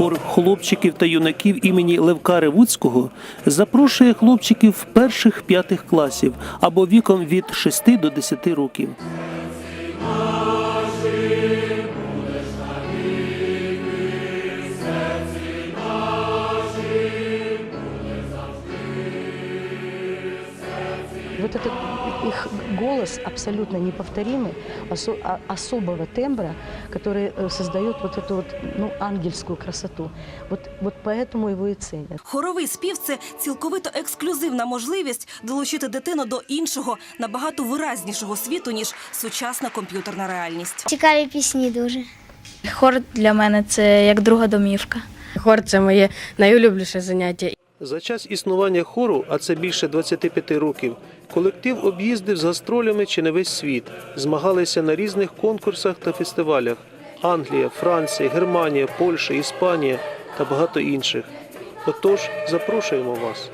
Хор хлопчиків та юнаків імені Левка Ревуцького запрошує хлопчиків перших п'ятих класів або віком від 6 до 10 років. Вот этот их голос абсолютно неповторимый, осо- а- особого тембра, который э, создает вот эту вот, ну, ангельскую красоту. Вот, вот поэтому его и ценят. Хоровий спів це цілковито ексклюзивна можливість долучити дитину до іншого, набагато виразнішого світу, ніж сучасна комп'ютерна реальність. Цікаві пісні дуже. Хор для мене це як друга домівка. Хор це моє найулюбленіше заняття. За час існування хору, а це більше 25 років, колектив об'їздив з гастролями чи не весь світ, змагалися на різних конкурсах та фестивалях: Англія, Франція, Германія, Польща, Іспанія та багато інших. Отож, запрошуємо вас.